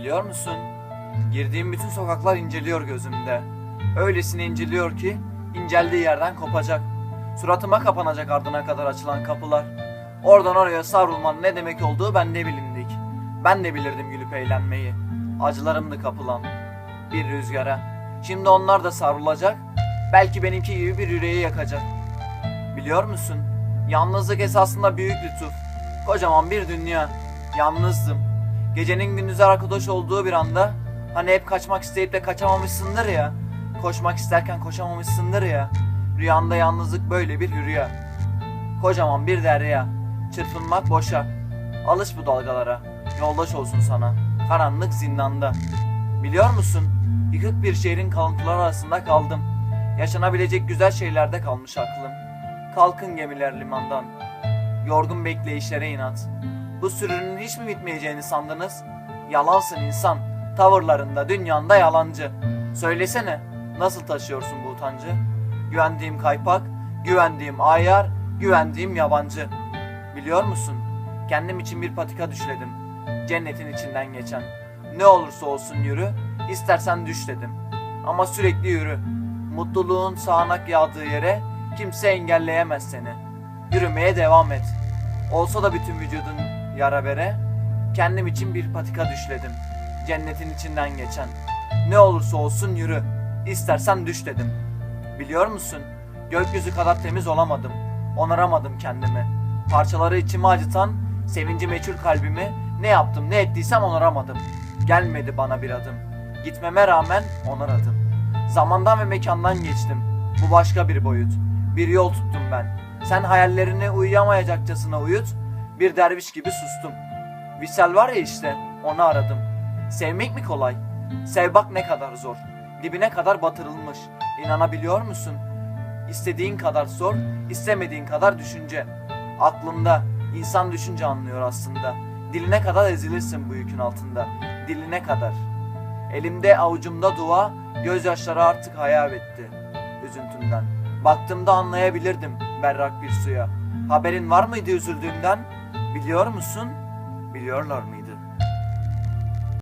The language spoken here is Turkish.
Biliyor musun? Girdiğim bütün sokaklar inceliyor gözümde. Öylesine inceliyor ki inceldiği yerden kopacak. Suratıma kapanacak ardına kadar açılan kapılar. Oradan oraya savrulmanın ne demek olduğu bende bilindik. Ben de bilirdim gülüp eğlenmeyi. Acılarımdı kapılan. Bir rüzgara. Şimdi onlar da savrulacak. Belki benimki gibi bir yüreği yakacak. Biliyor musun? Yalnızlık esasında büyük lütuf. Kocaman bir dünya. Yalnızdım. Gecenin gündüze arkadaş olduğu bir anda hani hep kaçmak isteyip de kaçamamışsındır ya. Koşmak isterken koşamamışsındır ya. Rüyanda yalnızlık böyle bir rüya. Kocaman bir derya. Çırpınmak boşa. Alış bu dalgalara. Yoldaş olsun sana. Karanlık zindanda. Biliyor musun? Yıkık bir şehrin kalıntıları arasında kaldım. Yaşanabilecek güzel şeylerde kalmış aklım. Kalkın gemiler limandan. Yorgun bekleyişlere inat. Bu sürünün hiç mi bitmeyeceğini sandınız? Yalansın insan. Tavırlarında, dünyanda yalancı. Söylesene, nasıl taşıyorsun bu utancı? Güvendiğim kaypak, güvendiğim ayar, güvendiğim yabancı. Biliyor musun? Kendim için bir patika düşledim. Cennetin içinden geçen. Ne olursa olsun yürü, istersen düş dedim. Ama sürekli yürü. Mutluluğun sağanak yağdığı yere kimse engelleyemez seni. Yürümeye devam et. Olsa da bütün vücudun yara bere, kendim için bir patika düşledim. Cennetin içinden geçen. Ne olursa olsun yürü, istersen düş dedim. Biliyor musun? Gökyüzü kadar temiz olamadım. Onaramadım kendimi. Parçaları içimi acıtan, sevinci meçhul kalbimi ne yaptım ne ettiysem onaramadım. Gelmedi bana bir adım. Gitmeme rağmen onaradım. Zamandan ve mekandan geçtim. Bu başka bir boyut. Bir yol tuttum ben. Sen hayallerini uyuyamayacakçasına uyut. Bir derviş gibi sustum. Visel var ya işte onu aradım. Sevmek mi kolay? Sev bak ne kadar zor. Dibine kadar batırılmış. İnanabiliyor musun? İstediğin kadar zor, istemediğin kadar düşünce. Aklında insan düşünce anlıyor aslında. Diline kadar ezilirsin bu yükün altında. Diline kadar. Elimde avucumda dua, gözyaşları artık hayal etti üzüntümden. Baktığımda anlayabilirdim berrak bir suya. Haberin var mıydı üzüldüğümden? Biliyor musun? Biliyorlar mıydı?